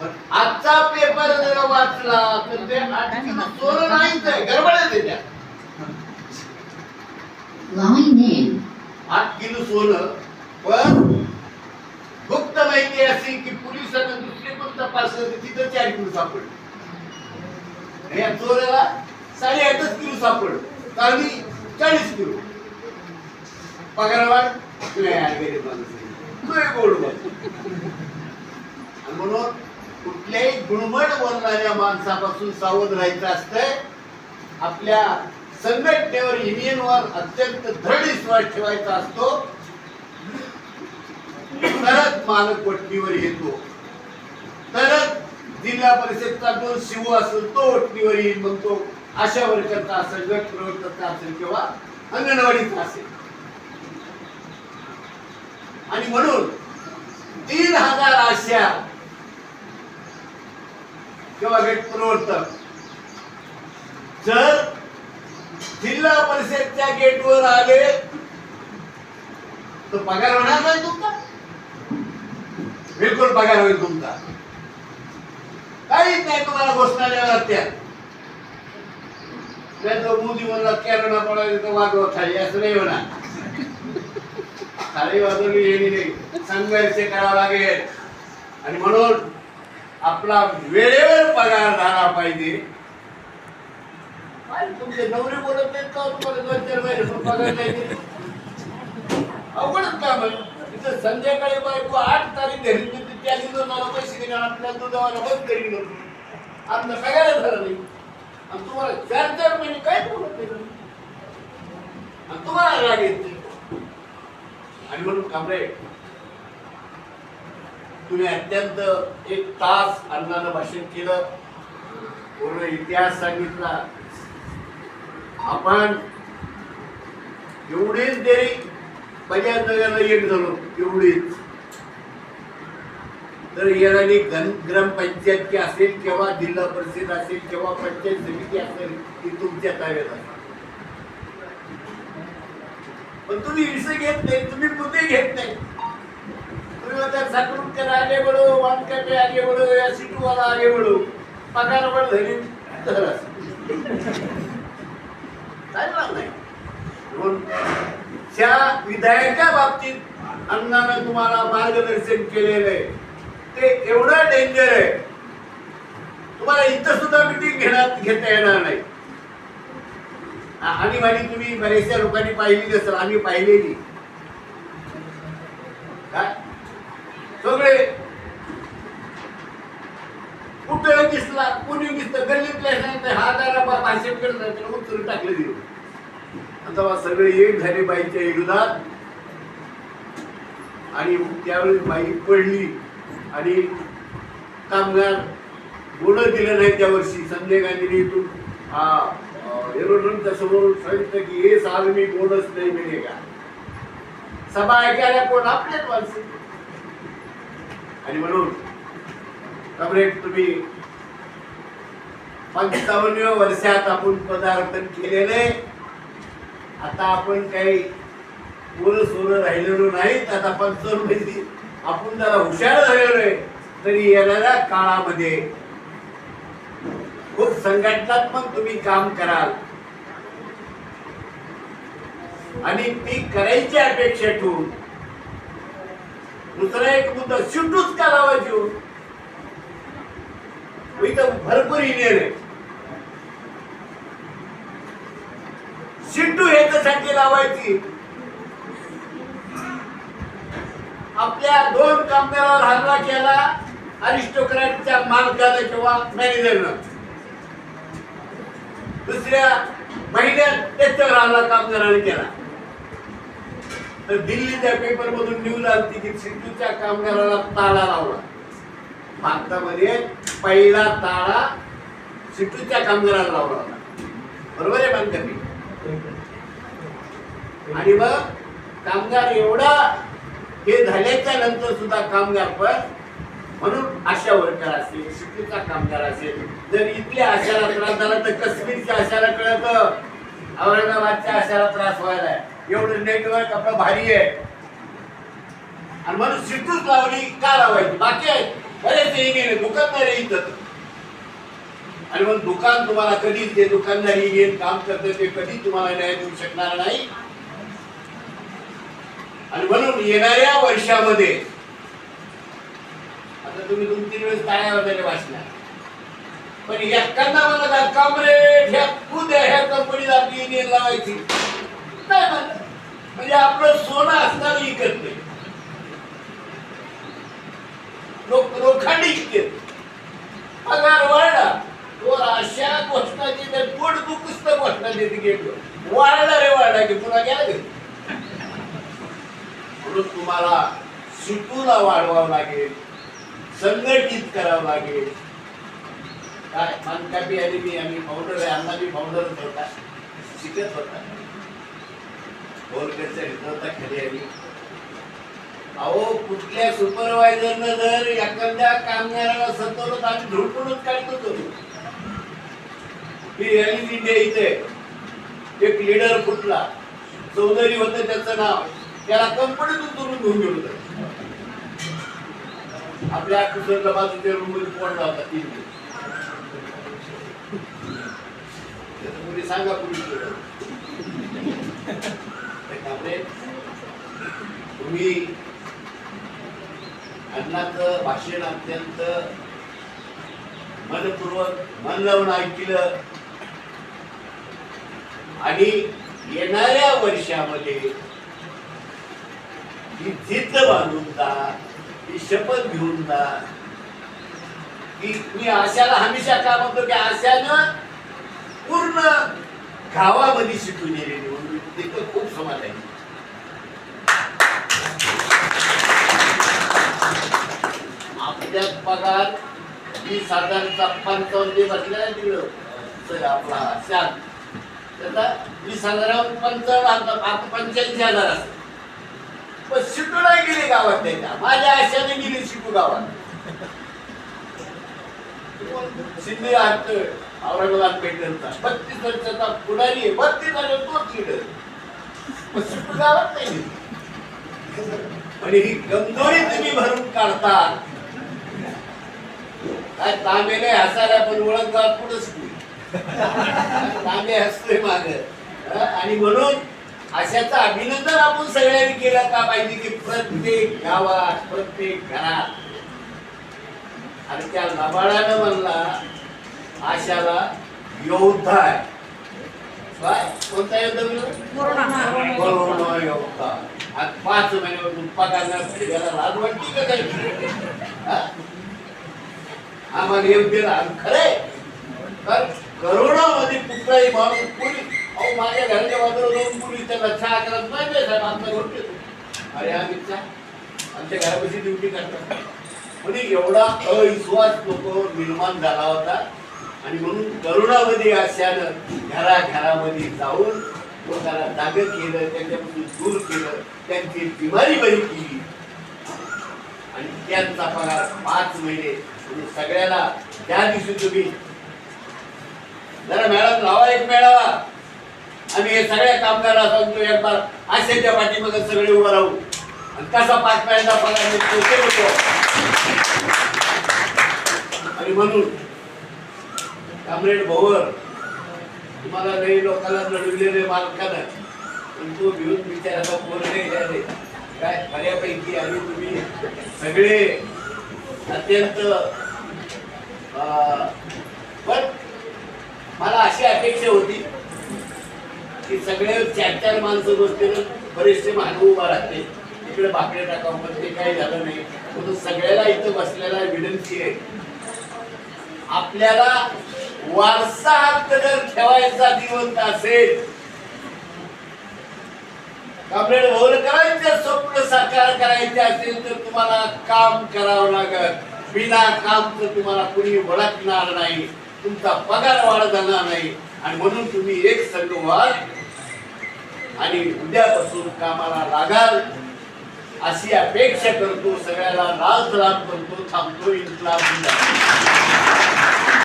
आजचा पेपर जर वाचला तर ते आठ किलो सोनं नाहीच आहे गडबड आहे त्याच्यात. Line in. आठ किलो सोनं पण गुप्त माहिती अशी की पोलिसांना दुसरे पण तपासलं तर तिथं चार किलो सापडलं. या चोराला साडेआठच किलो सापडलं. चांदी चाळीस किलो. पगारवाढ नाही गरीब माणूस गोड म्हणून कुठल्याही गुणमट बोलणाऱ्या माणसापासून सावध राहायचं असतंय आपल्या संघटनेवर युनियनवर अत्यंत दृढ विश्वास ठेवायचा असतो. तरच मालक वटणीवर येतो. तरच जिल्हा परिषदचा जो शिव असेल तो वटणीवर येईल मग तो आशा वर्करचा असेल गट प्रवर्तकचा असेल किंवा अंगणवाडीचा असेल. आणि म्हणून तीन हजार आशा किंवा गट प्रवर्तक. जर जिल्हा परिषदच्या गेटवर आले तर पगार होणार नाही तुमचा? बिलकुल पगार होईल तुमचा. काहीच नाही तुम्हाला घोषणा द्याव्या लागत्या त्याचं मोदी म्हणला केरळा पडायला तर वाजवा खाली असं नाही होणार. खाली वाजवली येणे नाही. संघर्ष करावा लागेल. आणि म्हणून आपला वेळेवर पगार झाला पाहिजे. तुमचे नवरे बोलत नाहीत का? तुम्हाला दोन चार महिने पगार नाही अवघडच काम आहे. इथं संध्याकाळी बायको आठ तारीख घरी देते त्या दिवस मला पैसे देणार आपल्या दुधावाला बंद करी आपलं सगळ्याला झालं नाही. आणि तुम्हाला चार चार महिने काय बोलत नाही आणि तुम्हाला राग येते आणि म्हणून कांबळे तुम्ही अत्यंत एक तास अन्नानं भाषण केलं. पूर्ण इतिहास सांगितला. आपण एवढीच देरी बजाजनगरला एक झालो एवढीच. तर येणारी घन ग्रामपंचायत की असेल किंवा जिल्हा परिषद असेल किंवा पंचायत समिती असेल ती तुमच्या ताब्यात असेल. पण तुम्ही विषय घेत नाही तुम्ही मुद्दे घेत नाही. आगे बढो आगे बढो या सिटू वाला आगे बढो। पगार पण धरी धरा. चालणार नाही। म्हणून त्या विधायका बाबतीत अण्णानं तुम्हाला मार्गदर्शन केलेलं आहे ते एवढं डेंजर आहे तुम्हाला इथं सुद्धा मिटिंग घेण्यात घेता येणार नाही. आणि माझी तुम्ही बऱ्याचशा लोकांनी पाहिली असेल आम्ही पाहिलेली. काय? सगळे कुठे दिसला कोणी दिसतं गल्लीतल्या नाही हा दारा भाषण करत त्याला उचलून टाकले दिलं आता सगळे एक झाले बाईच्या विरोधात आणि त्यावेळी बाई पडली. आणि कामगार बोनस दिलं नाही त्या वर्षी. संजय गांधीने इथून एरोड्रमच्या समोर सांगितलं की हे साल मी बोनस नाही मिळेगा सभा ऐकायला कोण? आपल्याच माणसं. आणि म्हणून कमरेड तुम्ही. पंचावन्न वर्षात आपण पदार्पण केलेले. आता आपण काही पोरं सोरं राहिलेलो नाहीत आता पंचावन्न आपण जरा हुशार झालेलो आहे तरी येणाऱ्या काळामध्ये खूप संघटनात्मक तुम्ही काम कराल. आणि ती करायची अपेक्षा ठेवून दुसरा एक मुद्दा शिटूच करावा जीव इथं भरपूर इंजिनियर आहे शिट्टू ह्याच्यासाठी लावायची. आपल्या दोन कामगारावर हल्ला केला अरिस्टोक्रॅटच्या मालकानं किंवा मॅनेजरनं दुसऱ्या महिन्यात त्याच्यावर हल्ला कामगाराने केला. तर दिल्लीच्या पेपर मधून न्यूज आली की सिद्धूच्या कामगाराला ताला लावला. भारतामध्ये पहिला ताळा सिटूच्या कामगाराला लावला होता. बरोबर आहे बांधकामी मी आणि मग कामगार एवढा हे झाल्याच्यानंतर सुद्धा कामगार पण म्हणून आशा वर्कर असेल शिक्षेचा कामगार असेल. जर इथल्या आशाला त्रास झाला तर काश्मीरच्या आशाला कळत. औरंगाबादच्या आशाला त्रास व्हायला एवढं नेटवर्क आपलं भारी आहे. आणि म्हणून सिटूच लावली का लावायची? बाकी आहे. बरेच येईल दुकानदार इथं आणि मग दुकान तुम्हाला कधीच ते दुकानदारी येईल काम करत ते कधी तुम्हाला न्याय देऊ शकणार नाही. आणि म्हणून येणाऱ्या वर्षामध्ये आता तुम्ही दोन तीन वेळेस टाळ्या वगैरे वाचल्या पण एकांना मला काम कामरेड ह्या उद्या ह्या कंपनीत आपली युनियन लावायची काय म्हणलं म्हणजे आपलं सोनं असणार विकत नाही लोक लोखंडी विकते पगार वाढला. तो अशा घोषणाची तर पोट तर घोषणा देते गेलो. वाढला रे वाढला की पुन्हा गेला घरी. म्हणून तुम्हाला सुटूला वाढवावं लागेल संघटित करावं लागेल. काय? मानकापी आणि मी आम्ही फाउंडर आहे अण्णा मी फाउंडरच होता. शिकत होता. गोलकरच्या होता खाली आम्ही. अहो कुठल्या सुपरवायझरनं जर एखाद्या कामगाराला सतवलं तर आम्ही धुडकूनच काढतो तो. ही रॅली इंडिया इथे. एक लीडर फुटला चौधरी होतं त्याचं नाव. त्याला कंपनीतून तुरून घेऊन गेलो होतं. आपल्या कुसरला बाजूच्या रूममध्ये पडला होता तीन दिवस सांगा पोलीस तुम्ही अण्णाचं भाषण अत्यंत मनपूर्वक मन लावून ऐकलं. आणि येणाऱ्या वर्षामध्ये ही जिद्द बांधून जा ही शपथ घेऊन जा. की मी आशाला हमेशा का म्हणतो की आशानं पूर्ण गावामध्ये शिकून गेलेली म्हणून. तिथं खूप समाज आहे पगार वीस हजारचा पंचावन्न जे बसलेला आहे आपला शान. त्याचा वीस हजारावर पंचावन्न आता आता पंच्याऐंशी हजार असतं पण शिकू नाही गेली गावात त्याच्या. माझ्या आशाने गेली शिकू गावात. शिंदे हात औरंगाबाद पेटलचा बत्तीस वर्षाचा पुढारी आहे. बत्तीस वर्ष तोच लिडर पण शिकू गावात नाही आणि ही कमजोरी तुम्ही भरून काढतात. काय तांबेने हसायला पण ओळख गावात पुढंच तांबे हसतोय माग. आणि म्हणून अशाचं अभिनंदन आपण सगळ्यांनी केलं का पाहिजे की प्रत्येक गावात प्रत्येक घरात. आणि त्या लबाडानं म्हणला आशाला योद्धा आहे. काय? कोणता योद्धा म्हणलं? कोरोना. योद्धा. आज पाच महिन्यापासून पगार नाही वाटते का काही? आम्हाला योग्य राहा खरंय. तर करोनामध्ये कुठलाही माणूस कोणी अहो माझ्या घराच्या बाजूला जाऊन पोलीस त्याला चहा करत नाही साहेब? आमचा घेऊन देतो अरे आम्ही चहा. आमच्या घरापाशी ड्युटी करतात. म्हणजे एवढा अविश्वास लोक निर्माण झाला होता. आणि म्हणून करोनामध्ये असल्यानं घराघरामध्ये जाऊन लोकांना जाग केलं त्यांच्यापासून दूर केलं त्यांची बिमारी बरी केली. आणि त्यांचा पगार पाच महिने म्हणजे सगळ्याला त्या दिवशी तुम्ही जरा मॅडम लावा एक मेळावा. आम्ही हे सगळ्या कामगारांना सांगतो एक बार आशेच्या पाठीमध्ये सगळे उभं राहू आणि कसा पाच महिन्याचा पगार मिळतो ते बघू. आणि म्हणून कॉम्रेड भोवर तुम्हाला नाही लोकांना लढविलेले मालकानं पण तो घेऊन बिचाराचा पोर नाही काय बऱ्यापैकी आणि तुम्ही सगळे अत्यंत अं, पण मला अशी अपेक्षा होती की सगळे चार चार माणसं बसतील बरेचसे मानव उभा राहते. इकडे बाकडे टाकावं पण ते काही झालं नाही. म्हणून सगळ्याला इथं बसलेला विनंती आहे. आपल्याला वारसा हक्क जर ठेवायचा जिवंत असेल आपल्याला भोल करायचं स्वप्न साकार करायचे असेल तर तुम्हाला काम करावं लागत बिना काम तर तुम्हाला कुणी ओळखणार नाही. तुमचा पगार वाढ जाणार नाही. आणि म्हणून तुम्ही एक संघ व्हाल आणि उद्यापासून कामाला लागाल. अशी अपेक्षा करतो सगळ्याला लाल सलाम करतो थांबतो इन्कलाब